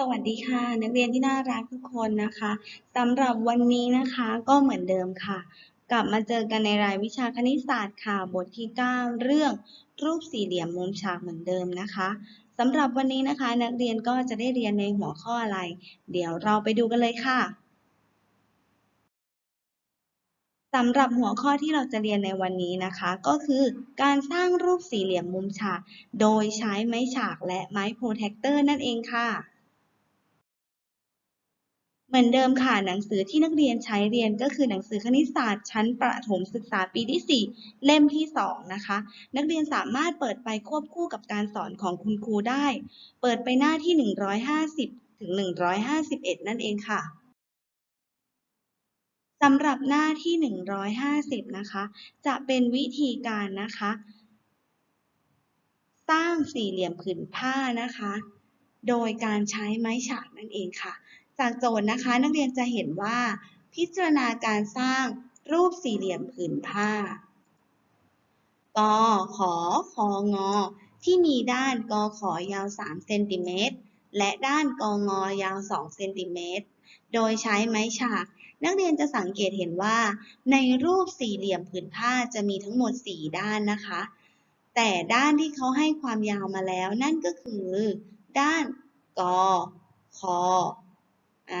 สวัสดีค่ะ นักเรียนที่น่ารักทุกคนนะคะสำหรับวันนี้นะคะก็เหมือนเดิมค่ะ กลับมาเจอกันในรายวิชาคณิตศาสตร์ค่ะบทที่ 9 เรื่องรูปสี่เหลี่ยมมุมฉากเหมือนเดิมนะคะสำหรับวันนี้นะคะ นักเรียนก็จะได้เรียนในหัวข้ออะไร เดี๋ยวเราไปดูกันเลยค่ะสำหรับหัวข้อที่เราจะเรียนในวันนี้นะคะ ก็คือการสร้างรูปสี่เหลี่ยมมุมฉาก โดยใช้ไม้ฉากและไม้โปรเทคเตอร์นั่นเองค่ะ เหมือนเดิมค่ะหนังสือที่นักเรียนใช้เรียนก็คือหนังสือคณิตศาสตร์ชั้นประถมศึกษาปีที่ 4 เล่มที่ 2 นะคะ นักเรียนสามารถเปิดไปควบคู่กับการสอนของคุณครูได้ เปิดไปหน้าที่ 150 ถึง 151 นั่นเองค่ะสำหรับหน้าที่ 150 นะคะ จะเป็นวิธีการนะคะ สร้างสี่เหลี่ยมผืนผ้านะคะ โดยการใช้ไม้ฉากนั่นเองค่ะ จากโจทย์นะคะนักเรียนจะเห็นว่า พิจารณาการสร้างรูปสี่เหลี่ยมผืนผ้ากขอคองอ ที่มีด้านกขอยาว3เซนติเมตรและด้านกงยาว2เซนติเมตรโดยใช้ไม้ฉาก นักเรียนจะสังเกตเห็นว่า ในรูปสี่เหลี่ยมผืนผ้าจะมีทั้งหมด 4 ด้านนะคะ แต่ด้านที่เขาให้ความยาวมาแล้วนั่นก็คือ ด้านกคอ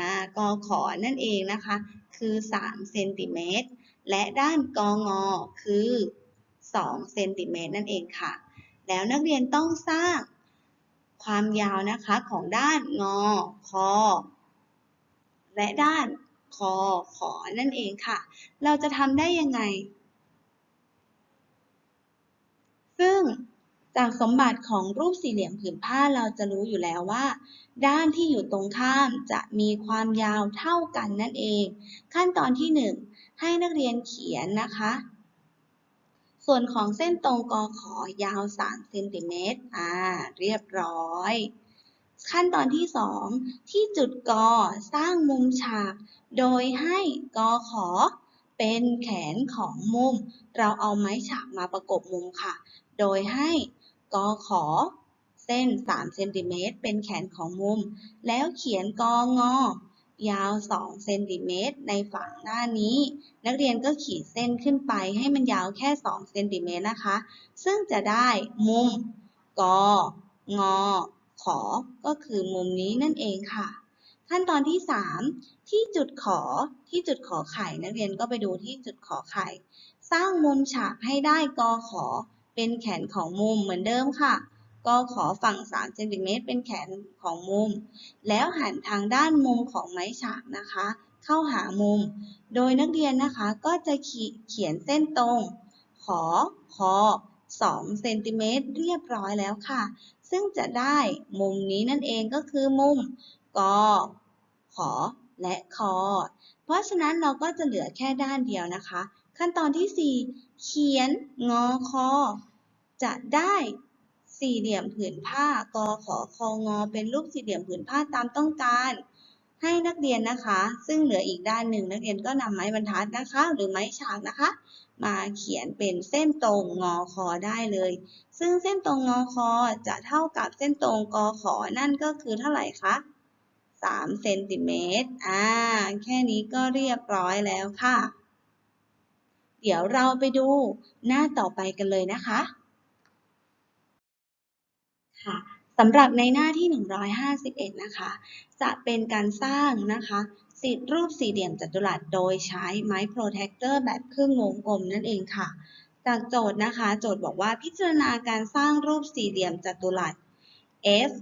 ากขอนั่นเองนะคะ คือ3เซนติเมตรและด้านกงคือ2เซนติเมตรนั่นเองค่ะ แล้วนักเรียนต้องสร้างความยาวนะคะของด้านงอคอและด้านคอขอนั่นเองค่ะ เราจะทำได้ยังไง ซึ่ง จากสมบัติของรูปสี่เหลี่ยมผืนผ้าเราจะรู้อยู่แล้วว่า ด้านที่อยู่ตรงข้ามจะมีความยาวเท่ากันนั่นเอง ขั้นตอนที่ 1 ให้นักเรียนเขียนนะคะ ส่วนของเส้นตรงกอขอยาว3เซนติเมตรอ่าเรียบร้อย ขั้นตอนที่ 2 ที่จุดกอสร้างมุมฉาก โดยให้กอขอเป็นแขนของมุม เราเอาไม้ฉากมาประกบมุมค่ะ โดยให้ กอขอ เส้น3เซนติเมตรเป็นแขนของมุม แล้วเขียนกองอยาว2เซนติเมตรในฝั่งด้านี้ นักเรียนก็ขีดเส้นขึ้นไปให้มันยาวแค่2เซนติเมตรนะคะ ซึ่งจะได้มุมกองอขอ ก็คือมุมนี้นั่นเองค่ะ ขั้นตอนที่ 3 ที่จุดขอที่จุดขอไข่นักเรียนก็ไปดูที่จุดขอไข่ สร้างมุมฉากให้ได้กอขอ เป็นแขนของมุมเหมือนเดิมค่ะ ก็ขอฝั่ง3เซนติเมตรเป็นแขนของมุม แล้วหันทางด้านมุมของไม้ฉากนะคะ เข้าหามุม โดยนักเรียนนะคะก็จะเขียนเส้นตรง ขอคอ2เซนติเมตรเรียบร้อยแล้วค่ะ ซึ่งจะได้มุมนี้นั่นเองก็คือมุมกอขอและคอ เพราะฉะนั้นเราก็จะเหลือแค่ด้านเดียวนะคะ ขั้นตอนที่ 4 เขียนงอคอ จะได้สี่เหลี่ยมผืนผ้ากอขอคองอ เป็นรูปสี่เหลี่ยมผืนผ้าตามต้องการ ให้นักเรียนนะคะ ซึ่งเหลืออีกด้านหนึ่งนักเรียนก็นำไม้บรรทัดนะคะ หรือไม้ฉากนะคะ มาเขียนเป็นเส้นตรงงอคอได้เลย ซึ่งเส้นตรงงอคอจะเท่ากับเส้นตรงกอขอนั่นก็คือเท่าไหร่คะ3เซนติเมตรอ่า แค่นี้ก็เรียบร้อยแล้วค่ะ เดี๋ยวเราไปดูหน้าต่อไปกันเลยนะคะ ค่ะสำหรับในหน้าที่ 151 นะคะ จะเป็นการสร้างนะคะสิรูปสี่เหลี่ยมจัตุรัสโดยใช้ไม้โปรเทคเตอร์แบบครึ่งวงกลมนั่นเองค่ะ จากโจทย์นะคะ โจทย์บอกว่าพิจารณาการสร้างรูปสี่เหลี่ยมจัตุรัส F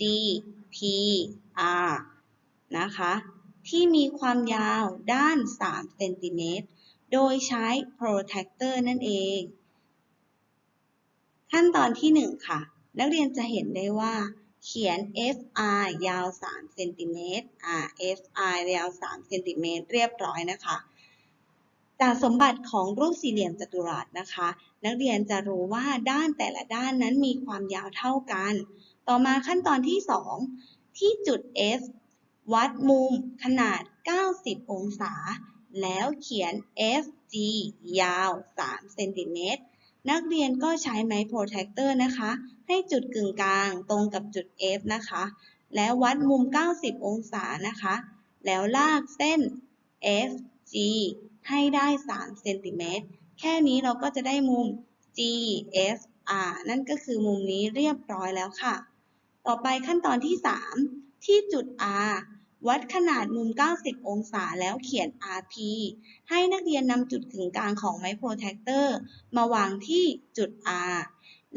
G P R นะคะ ที่มีความยาวด้าน 3 เซนติเมตร โดยใช้โปรเทคเตอร์นั่นเอง ขั้นตอนที่ 1 ค่ะ นักเรียนจะเห็นได้ว่า เขียน FR ยาว3เซนติเมตรอ่า FR ยาว3เซนติเมตรเรียบร้อยนะคะ จากสมบัติของรูปสี่เหลี่ยมจัตุรัสนะคะ นักเรียนจะรู้ว่าด้านแต่ละด้านนั้นมีความยาวเท่ากัน ต่อมาขั้นตอนที่ 2 ที่จุด F วัดมุมขนาด 90 องศา แล้วเขียน FG ยาว 3 เซนติเมตร นักเรียนก็ใช้ไม้โปรเทคเตอร์นะคะ ให้จุดกึ่งกลางตรงกับจุด F นะคะ แล้ววัดมุม 90 องศานะคะ แล้วลากเส้น FG ให้ได้ 3 เซนติเมตร แค่นี้เราก็จะได้มุม GFR นั่นก็คือมุมนี้เรียบร้อยแล้วค่ะ ต่อไปขั้นตอนที่ 3 ที่จุด R วัดขนาดมุม 90 องศาแล้วเขียน RP ให้นักเรียนนำจุดกึ่งกลางของไม้โปรเทคเตอร์มาวางที่จุด R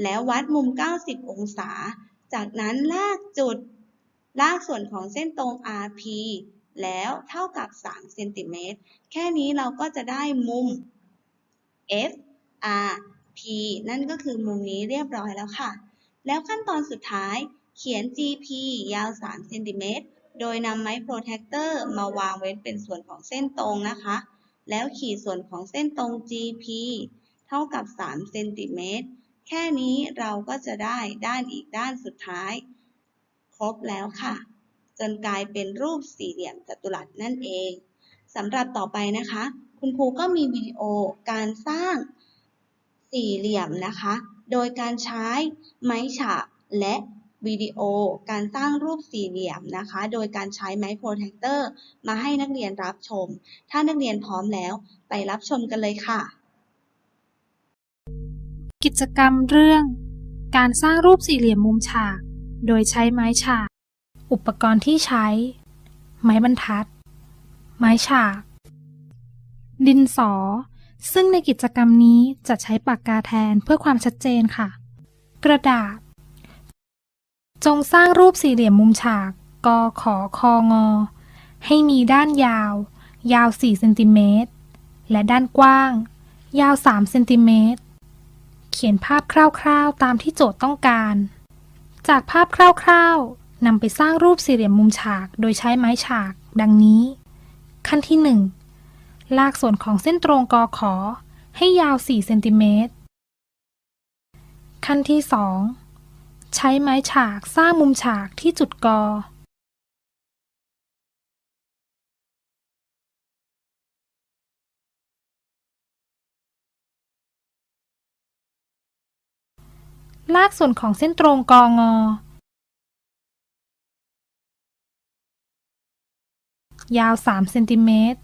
แล้ววัดมุม 90 องศา จากนั้นลากจุด ลากส่วนของเส้นตรง RP แล้วเท่ากับ 3 เซนติเมตร แค่นี้เราก็จะได้มุม FRP นั่นก็คือมุมนี้เรียบร้อยแล้วค่ะ แล้วขั้นตอนสุดท้ายเขียน GP ยาว 3 เซนติเมตร โดยนำไม้โปรเทคเตอร์มาวางไว้นเป็นส่วนของเส้นตรงนะคะ แล้วขีดส่วนของเส้นตรง GP เท่ากับ 3 เซนติเมตร แค่นี้เราก็จะได้ด้านอีกด้านสุดท้าย ครบแล้วค่ะ จนกลายเป็นรูปสี่เหลี่ยมจัตุรัสนั่นเองสำหรับต่อไปนะคะ คุณครูก็มีวิดีโอการสร้างสี่เหลี่ยมนะคะ โดยการใช้ไม้ฉาบและ วิดีโอ การสร้างรูปสี่เหลี่ยมนะคะ โดยการใช้ไม้โปรเทคเตอร์มาให้นักเรียนรับชม ถ้านักเรียนพร้อมแล้วไปรับชมกันเลยค่ะ กิจกรรมเรื่อง การสร้างรูปสี่เหลี่ยมมุมฉาก โดยใช้ไม้ฉาก อุปกรณ์ที่ใช้ ไม้บรรทัด ไม้ฉาก ดินสอ ซึ่งในกิจกรรมนี้จะใช้ปากกาแทนเพื่อความชัดเจนค่ะ กระดาษ จงสร้างรูปสี่เหลี่ยมมุมฉาก กขอคองอ ให้มีด้านยาว ยาว 4 เซนติเมตร และด้านกว้าง ยาว 3 เซนติเมตร เขียนภาพคร่าวๆ ตามที่โจทย์ต้องการ จากภาพคร่าวๆนำไปสร้างรูปสี่เหลี่ยมมุมฉาก โดยใช้ไม้ฉาก ดังนี้ ขั้นที่ 1 ลากส่วนของเส้นตรงกอขอ ให้ยาว 4 เซนติเมตร ขั้นที่ 2 ใช้ไม้ฉากสร้างมุมฉากที่จุดกอลากส่วนของเส้นตรงกองอ ยาว 3 เซนติเมตร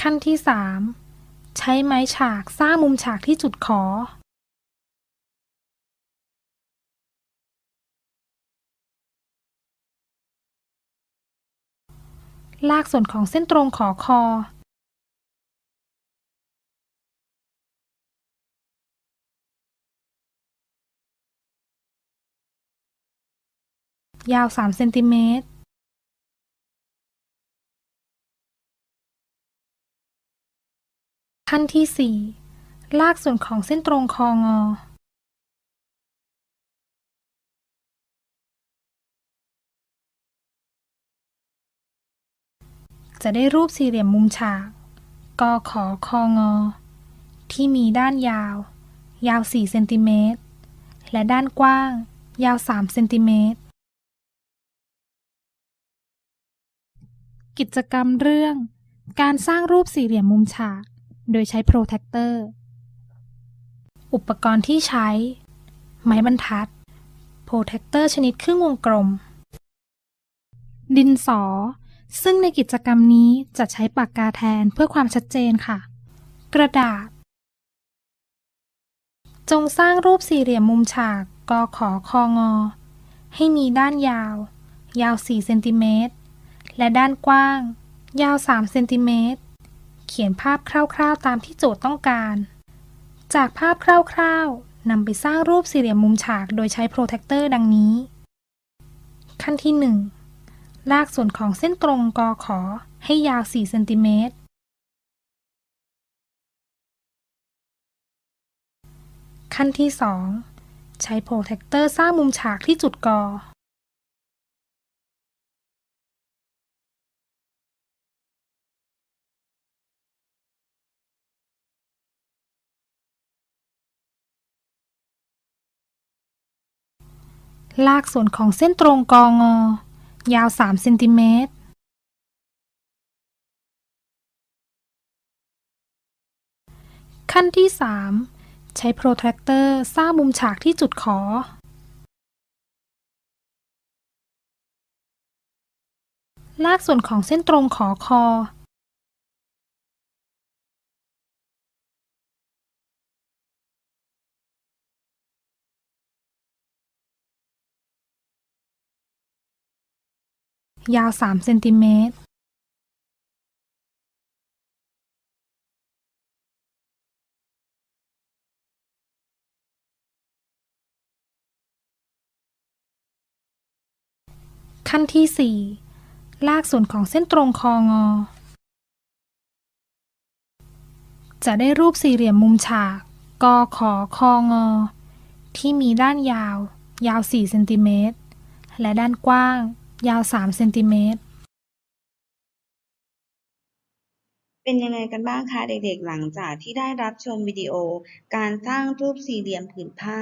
ขั้นที่ 3 ใช้ไม้ฉากสร้างมุมฉากที่จุดขอ ลากส่วนของเส้นตรงขอคอยาว 3 เซนติเมตร ขั้นที่ 4 ลากส่วนของเส้นตรงคองอ จะได้รูปสี่เหลี่ยมมุมฉากกขอคองอ ที่มีด้านยาว ยาว 4 เซนติเมตร และด้านกว้าง ยาว 3 เซนติเมตร กิจกรรมเรื่อง การสร้างรูปสี่เหลี่ยมมุมฉาก โดยใช้โปรเทคเตอร์ อุปกรณ์ที่ใช้ ไม้บรรทัด โปรเทคเตอร์ชนิดครึ่งวงกลม ดินสอ ซึ่งในกิจกรรมนี้จะใช้ปากกาแทนเพื่อความชัดเจนค่ะ กระดาษ จงสร้างรูปสี่เหลี่ยมมุมฉากกขอคองอ ให้มีด้านยาว ยาว 4 เซนติเมตร และด้านกว้าง ยาว 3 เซนติเมตร เขียนภาพคร่าวๆ ตามที่โจทย์ต้องการ จากภาพคร่าวๆนำไปสร้างรูปสี่เหลี่ยมมุมฉากโดยใช้โปรเทคเตอร์ดังนี้ ขั้นที่ 1 ลากส่วนของเส้นตรงกอขอให้ยาว 4 เซนติเมตร ขั้นที่ 2 ใช้โปรเทคเตอร์สร้างมุมฉากที่จุดกอ ลากส่วนของเส้นตรงกองอ ยาว3เซนติเมตรขั้นที่ 3 ใช้โปรแทคเตอร์สร้างมุมฉากที่จุดขอ ลากส่วนของเส้นตรงขอคอ ยาว3เซนติเมตรขั้นที่ 4 ลากส่วนของเส้นตรงคองอ จะได้รูปสี่เหลี่ยมมุมฉาก กอขอคองอ ที่มีด้านยาว ยาว 4 เซนติเมตร และด้านกว้าง ยาว3เซนติเมตร เป็นยังไงกันบ้างคะเด็กๆ หลังจากที่ได้รับชมวิดีโอ การสร้างรูปสี่เหลี่ยมผืนผ้า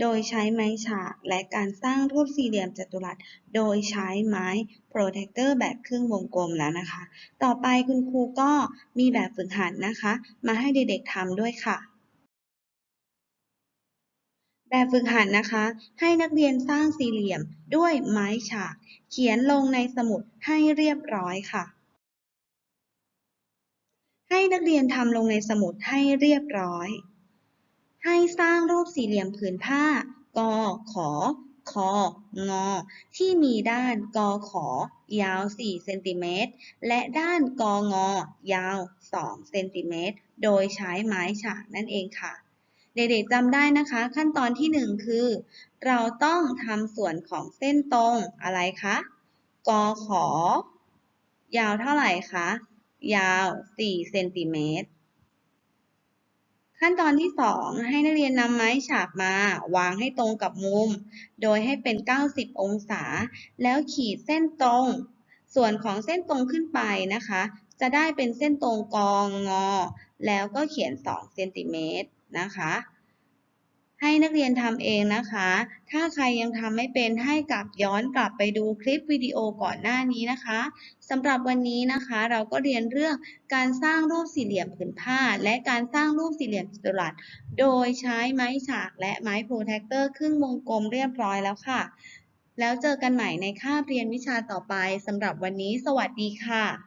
โดยใช้ไม้ฉากและการสร้างรูปสี่เหลี่ยมจัตุรัส โดยใช้ไม้โปรเทคเตอร์แบบครึ่งวงกลมแล้วนะคะ ต่อไปคุณครูก็มีแบบฝึกหัดนะคะ มาให้เด็กๆทำด้วยค่ะ แบบฝึกหัดนะคะ ให้นักเรียนสร้างสี่เหลี่ยมด้วยไม้ฉาก เขียนลงในสมุดให้เรียบร้อยค่ะ ให้นักเรียนทำลงในสมุดให้เรียบร้อย ให้สร้างรูปสี่เหลี่ยมผืนผ้ากอขอคองอ ที่มีด้านกอขอ ยาว 4 เซนติเมตร และด้านกองอ ยาว 2 เซนติเมตร โดยใช้ไม้ฉากนั่นเองค่ะ เด็กๆจำได้นะคะ ขั้นตอนที่ 1 คือ เราต้องทำส่วนของเส้นตรงอะไรคะกอขอยาวเท่าไหร่คะ ยาว4เซนติเมตร ขั้นตอนที่ 2 ให้นักเรียนนำไม้ฉาบมาวางให้ตรงกับมุม โดยให้เป็น 90 องศา แล้วขีดเส้นตรง ส่วนของเส้นตรงขึ้นไปนะคะ จะได้เป็นเส้นตรงกองงอ แล้วก็เขียน2เซนติเมตร นะคะ ให้นักเรียนทำเองนะคะ ถ้าใครยังทำไม่เป็นให้กลับย้อนกลับไปดูคลิปวิดีโอก่อนหน้านี้นะคะสำหรับวันนี้นะคะ เราก็เรียนเรื่องการสร้างรูปสี่เหลี่ยมผืนผ้า และการสร้างรูปสี่เหลี่ยมจัตุรัส โดยใช้ไม้ฉากและไม้โปรเทคเตอร์ครึ่งวงกลมเรียบร้อยแล้วค่ะ แล้วเจอกันใหม่ในคาบเรียนวิชาต่อไปสำหรับวันนี้ สวัสดีค่ะ